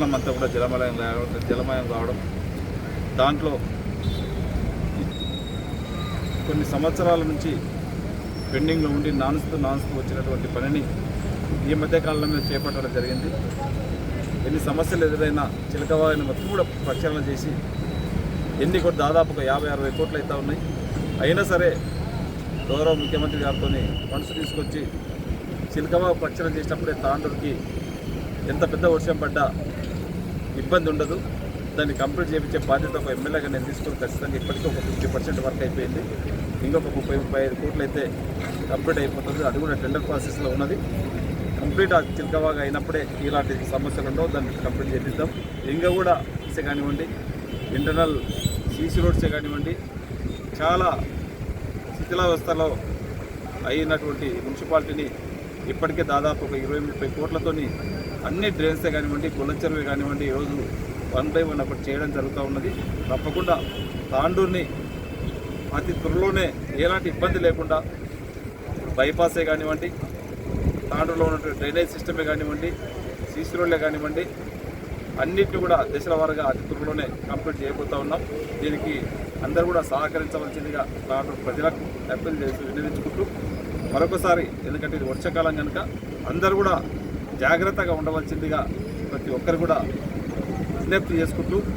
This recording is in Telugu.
పట్టణం అంతా కూడా జలమయం కావడం జలమయం కావడం దాంట్లో కొన్ని సంవత్సరాల నుంచి పెండింగ్లో ఉండి నానుస్తూ నానుస్తూ వచ్చినటువంటి పనిని ఈ మధ్యకాలంలో చేపట్టడం జరిగింది. ఎన్ని సమస్యలు ఎదురైనా చిలకవాయిని మొత్తం కూడా ప్రక్షాళన చేసి ఎన్ని కూడా దాదాపు ఒక యాభై అరవై కోట్లు అయితే ఉన్నాయి. అయినా సరే గౌరవ ముఖ్యమంత్రి గారితో ఫండ్స్ తీసుకొచ్చి చిలకవా ప్రక్షాళన చేసినప్పుడే తాండూరుకి ఎంత పెద్ద వర్షం పడ్డా ఇబ్బంది ఉండదు. దాన్ని కంప్లీట్ చేయించే బాధ్యత ఒక ఎమ్మెల్యేగా నేను తీసుకుని ఖచ్చితంగా ఇప్పటికీ ఒక ఫిఫ్టీ పర్సెంట్ వర్క్ అయిపోయింది. ఇంకొక ముప్పై ముప్పై ఐదు కోట్లు అయితే కంప్లీట్ అయిపోతుంది. అది కూడా టెండర్ ప్రాసెస్లో ఉన్నది. కంప్లీట్ ఆ చిలకవాగా అయినప్పుడే ఇలాంటి సమస్యలు ఉండవు. దాన్ని కంప్లీట్ చేపిద్దాం. ఇంకా కూడా ఇసే కానివ్వండి ఇంటర్నల్ సీసీ రోడ్సే కానివ్వండి చాలా శిథిలావస్థలో అయినటువంటి మున్సిపాలిటీని ఇప్పటికే దాదాపు ఒక ఇరవై ముప్పై కోట్లతోని అన్ని డ్రైన్సే కానివ్వండి గుల్లచెరువే కానివ్వండి ఈరోజు వన్ బై వన్ ఒకటి చేయడం జరుగుతూ ఉన్నది. తప్పకుండా తాండూర్ని అతి త్వరలోనే ఎలాంటి ఇబ్బంది లేకుండా బైపాసే కానివ్వండి తాండూరులో ఉన్నటువంటి డ్రైనేజ్ సిస్టమే కానివ్వండి సీసీ రోడ్లే కానివ్వండి అన్నిటిని కూడా దశల వారుగా అతి త్వరలోనే కంప్లీట్ చేయబోతా ఉన్నాం. దీనికి అందరూ కూడా సహకరించవలసిందిగా తాండూరు ప్రజలకు అప్పీల్ చేసి వినియోగించుకుంటూ మరొకసారి ఎందుకంటే ఇది వర్షాకాలం కనుక అందరూ కూడా జాగ్రత్తగా ఉండవలసిందిగా ప్రతి ఒక్కరు కూడా విజ్ఞప్తి చేసుకుంటూ